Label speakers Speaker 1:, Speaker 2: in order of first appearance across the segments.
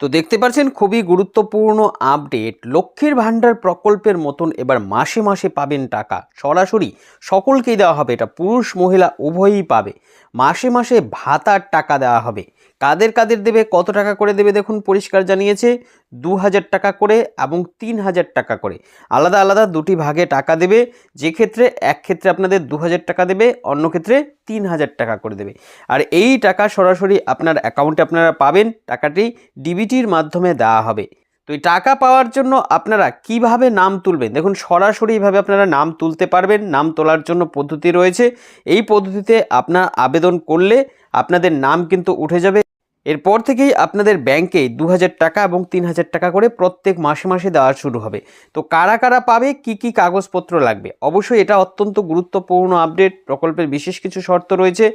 Speaker 1: তো দেখতে পাচ্ছেন খুবই গুরুত্বপূর্ণ আপডেট। লক্ষ্মীর ভাণ্ডার প্রকল্পের মতন এবার মাসে মাসে পাবেন টাকা। সরাসরি সকলকেই দেওয়া হবে। এটা পুরুষ, মহিলা উভয়ই পাবে। মাসে মাসে ভাতার টাকা দেওয়া হবে। কাদের কাদের দেবে, কত টাকা করে দেবে দেখুন পরিষ্কার জানিয়েছে দু হাজার টাকা করে এবং তিন হাজার টাকা করে। আলাদা আলাদা দুটি ভাগে টাকা দেবে, যে ক্ষেত্রে এক ক্ষেত্রে আপনাদের দু হাজার টাকা দেবে, অন্য ক্ষেত্রে তিন হাজার টাকা করে দেবে। আর এই টাকা সরাসরি আপনার অ্যাকাউন্টে আপনারা পাবেন, টাকাটি ডিবিটির মাধ্যমে দেওয়া হবে। তো এই টাকা পাওয়ার জন্য আপনারা কীভাবে নাম তুলবেন? দেখুন সরাসরি সরাসরিভাবে আপনারা নাম তুলতে পারবেন, নাম তোলার জন্য পদ্ধতি রয়েছে। এই পদ্ধতিতে আপনার আবেদন করলে আপনাদের নাম কিন্তু উঠে যাবে। এরপর থেকেই আপনাদের ব্যাংকে দু হাজার টাকা এবং তিন হাজার টাকা করে প্রত্যেক মাসে মাসে দেওয়া শুরু হবে। তো কারা কারা পাবে, কি কি কাগজপত্র লাগবে? অবশ্যই এটা অত্যন্ত গুরুত্বপূর্ণ আপডেট। প্রকল্পের বিশেষ কিছু শর্ত রয়েছে।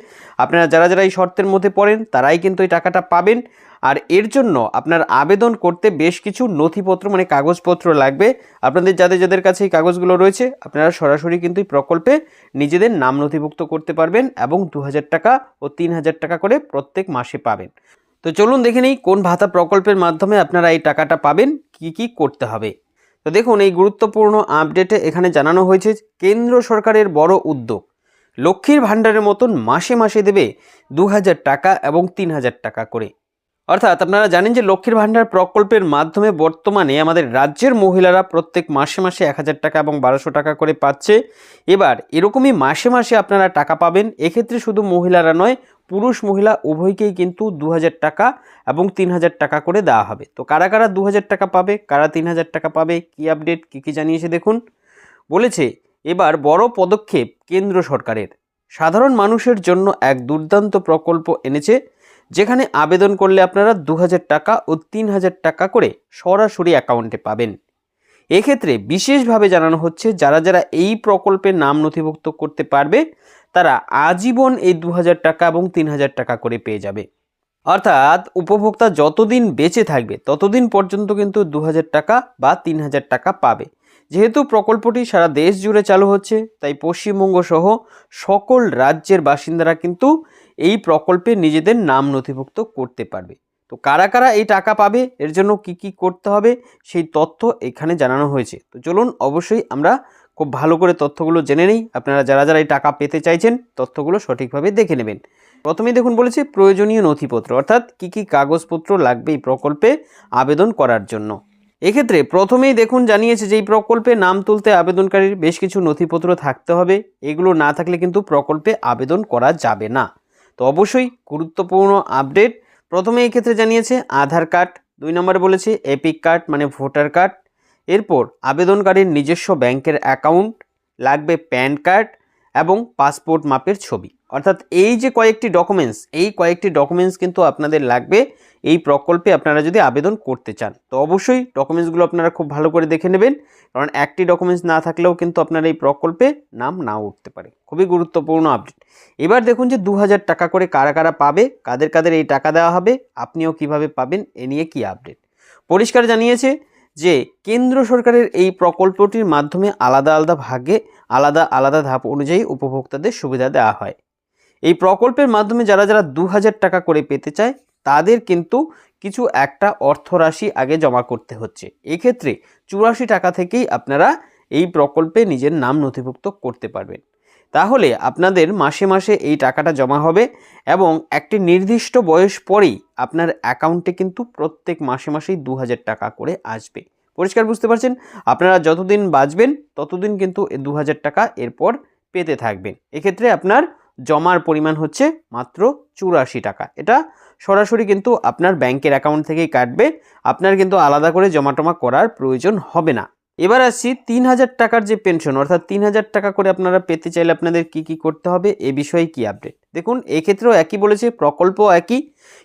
Speaker 1: আপনারা যারা যারা এই শর্তের মধ্যে পড়েন, তারাই কিন্তু এই টাকাটা পাবেন। আর এর জন্য আপনার আবেদন করতে বেশ কিছু নথিপত্র মানে কাগজপত্র লাগবে। আপনাদের যাদের যাদের কাছে এই কাগজগুলো রয়েছে, আপনারা সরাসরি কিন্তু এই প্রকল্পে নিজেদের নাম নথিভুক্ত করতে পারবেন এবং দু হাজার টাকা ও তিন হাজার টাকা করে প্রত্যেক মাসে পাবেন। তো চলুন দেখে নিই কোন ভাতা প্রকল্পের মাধ্যমে আপনারা এই টাকাটা পাবেন, কি কি করতে হবে। তো দেখুন, এই গুরুত্বপূর্ণ আপডেটে এখানে জানানো হয়েছে কেন্দ্র সরকারের বড় উদ্যোগ। লক্ষ্মীর ভাণ্ডারের মতন মাসে মাসে দেবে দু হাজার টাকা এবং তিন হাজার টাকা করে। অর্থাৎ আপনারা জানেন যে লক্ষ্মীর ভাণ্ডার প্রকল্পের মাধ্যমে বর্তমানে আমাদের রাজ্যের মহিলারা প্রত্যেক মাসে মাসে এক হাজার টাকা এবং বারোশো টাকা করে পাচ্ছে। এবার এরকমই মাসে মাসে আপনারা টাকা পাবেন, এক্ষেত্রে শুধু মহিলারা নয় পুরুষ মহিলা উভয়কেই কিন্তু দু হাজার টাকা এবং তিন হাজার টাকা করে দেওয়া হবে। তো কারা কারা দু হাজার টাকা পাবে? কারা তিন হাজার টাকা পাবে? কী আপডেট? কী কী জানিয়েছে দেখুন। বলেছে, এবার বড় পদক্ষেপ কেন্দ্র সরকারের। সাধারণ মানুষের জন্য এক দুর্দান্ত প্রকল্প এনেছে, যেখানে আবেদন করলে আপনারা দু হাজার টাকা ও তিন হাজার টাকা করে সরাসরি অ্যাকাউন্টে পাবেন। এক্ষেত্রে বিশেষভাবে জানানো হচ্ছে, যারা যারা এই প্রকল্পে নাম নথিভুক্ত করতে পারবে তারা আজীবন এই দু হাজার টাকা এবং তিন হাজার টাকা করে পেয়ে যাবে। অর্থাৎ উপভোক্তা যতদিন বেঁচে থাকবে, ততদিন পর্যন্ত কিন্তু দু হাজার টাকা বা তিন হাজার টাকা পাবে। যেহেতু প্রকল্পটি সারা দেশ জুড়ে চালু হচ্ছে, তাই পশ্চিমবঙ্গ সহ সকল রাজ্যের বাসিন্দারা কিন্তু এই প্রকল্পে নিজেদের নাম নথিভুক্ত করতে পারবে। তো কারা কারা এই টাকা পাবে, এর জন্য কি কি করতে হবে, সেই তথ্য এখানে জানানো হয়েছে। তো চলুন, অবশ্যই আমরা খুব ভালো করে তথ্যগুলো জেনে নেই। আপনারা যারা যারা এই টাকা পেতে চাইছেন, তথ্যগুলো সঠিকভাবে দেখে নেবেন। প্রথমেই দেখুন বলেছে, প্রয়োজনীয় নথিপত্র, অর্থাৎ কি কি কাগজপত্র লাগবে এই প্রকল্পে আবেদন করার জন্য। এক্ষেত্রে প্রথমেই দেখুন জানিয়েছে যে, এই প্রকল্পে নাম তুলতে আবেদনকারীর বেশ কিছু নথিপত্র থাকতে হবে। এগুলো না থাকলে কিন্তু প্রকল্পে আবেদন করা যাবে না। তো অবশ্যই গুরুত্বপূর্ণ আপডেট। প্রথমে এই ক্ষেত্রে জানিয়েছে, আধার কার্ড, দুই নম্বরে বলেছে, এপিক কার্ড মানে ভোটার কার্ড। এরপর আবেদনকারীর নিজস্ব ব্যাংকের অ্যাকাউন্ট লাগবে প্যান কার্ড এবং পাসপোর্ট মাপের ছবি। অর্থাৎ এই যে কয়েকটি ডকুমেন্টস, এই কয়েকটি ডকুমেন্টস কিন্তু আপনাদের লাগবে। এই প্রকল্পে আপনারা যদি আবেদন করতে চান, তো অবশ্যই ডকুমেন্টসগুলো আপনারা খুব ভালো করে দেখে নেবেন। কারণ একটি ডকুমেন্টস না থাকলেও কিন্তু আপনার এই প্রকল্পে নাম নাও উঠতে পারে। খুবই গুরুত্বপূর্ণ আপডেট। এবার দেখুন যে দু হাজার টাকা করে কারা কারা পাবে, কাদের কাদের এই টাকা দেওয়া হবে, আপনিও কীভাবে পাবেন, এ নিয়ে কি আপডেট? পরিষ্কার জানিয়েছে যে কেন্দ্র সরকারের এই প্রকল্পটির মাধ্যমে আলাদা আলাদা ভাগে আলাদা আলাদা ধাপ অনুযায়ী উপভোক্তাদের সুবিধা দেওয়া হয়। এই প্রকল্পের মাধ্যমে যারা যারা দু হাজার টাকা করে পেতে চায়, তাদের কিন্তু কিছু একটা অর্থরাশি আগে জমা করতে হচ্ছে। এক্ষেত্রে চুরাশি টাকা থেকেই আপনারা এই প্রকল্পে নিজের নাম নথিভুক্ত করতে পারবেন। তাহলে আপনাদের মাসে মাসে এই টাকাটা জমা হবে এবং একটি নির্দিষ্ট বয়স পরেই আপনার অ্যাকাউন্টে কিন্তু প্রত্যেক মাসে মাসেই দু হাজার টাকা করে আসবে। পরিষ্কার বুঝতে পারছেন? আপনারা যতদিন বাঁচবেন, ততদিন কিন্তু দু হাজার টাকা এরপর পেতে থাকবেন। এক্ষেত্রে আপনার জমার পরিমাণ হচ্ছে মাত্র চুরাশি টাকা। এটা সরাসরি কিন্তু আপনার ব্যাংকের অ্যাকাউন্ট থেকেই কাটবে। আপনার কিন্তু আলাদা করে জমা টমা করার প্রয়োজন হবে না। এবার আসি তিন হাজার টাকার যে পেনশন অর্থাৎ তিন হাজার টাকা করে আপনারা পেতে চাইলে আপনাদের কি কি করতে হবে, এ বিষয়ে কি আপডেট দেখুন, এক্ষেত্রেও একই বলেছে, প্রকল্প একই,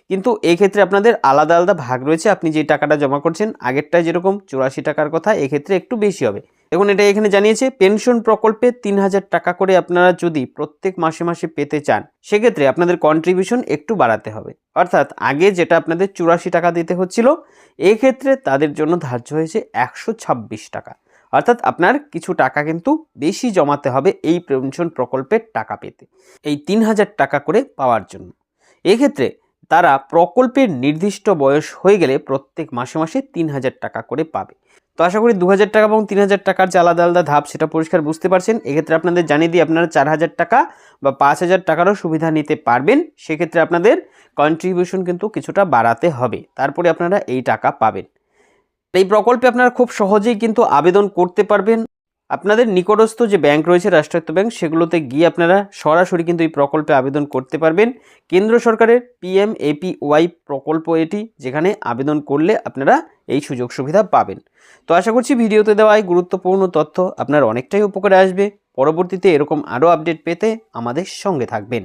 Speaker 1: কিন্তু এক্ষেত্রে আপনাদের আলাদা আলাদা ভাগ রয়েছে, আপনি যে টাকাটা জমা করছেন, আগেরটায় যেরকম চুরাশি টাকার কথা, এক্ষেত্রে একটু বেশি হবে। দেখুন, এটা এখানে জানিয়েছে, পেনশন প্রকল্পে তিন হাজার টাকা করে আপনারা যদি প্রত্যেক মাসে মাসে পেতে চান, সেক্ষেত্রে আপনাদের কন্ট্রিবিউশন একটু বাড়াতে হবে। অর্থাৎ আগে যেটা আপনাদের চুরাশি টাকা দিতে হচ্ছিল, এক্ষেত্রে তাদের জন্য ধার্য হয়েছে একশো ছাব্বিশ টাকা। অর্থাৎ আপনার কিছু টাকা কিন্তু বেশি জমাতে হবে এই পেনশন প্রকল্পের টাকা পেতে, এই তিন হাজার টাকা করে পাওয়ার জন্য। এক্ষেত্রে তারা প্রকল্পের নির্দিষ্ট বয়স হয়ে গেলে প্রত্যেক মাসে মাসে তিন হাজার টাকা করে পাবে। তো আশা করি দু হাজার টাকা এবং তিন হাজার টাকার যে আলাদা আলাদা ধাপ সেটা পরিষ্কার বুঝতে পারছেন, এক্ষেত্রে আপনাদের জানিয়ে দিই আপনারা চার হাজার টাকা বা পাঁচ হাজার টাকারও সুবিধা নিতে পারবেন, সেক্ষেত্রে আপনাদের কন্ট্রিবিউশন কিন্তু কিছুটা বাড়াতে হবে, তারপরে আপনারা এই টাকা পাবেন। এই প্রকল্পে আপনারা খুব সহজেই কিন্তু আবেদন করতে পারবেন। আপনাদের নিকটস্থ যে ব্যাংক রয়েছে, রাষ্ট্রায়ত্ত ব্যাংক, সেগুলোতে গিয়ে আপনারা সরাসরি কিন্তু এই প্রকল্পে আবেদন করতে পারবেন। কেন্দ্র সরকারের পিএম এম এপিওয়াই প্রকল্প এটি, যেখানে আবেদন করলে আপনারা এই সুযোগ সুবিধা পাবেন। তো আশা করছি ভিডিওতে দেওয়া এই গুরুত্বপূর্ণ তথ্য আপনার অনেকটাই উপকারে আসবে। পরবর্তীতে এরকম আরও আপডেট পেতে আমাদের সঙ্গে থাকবেন।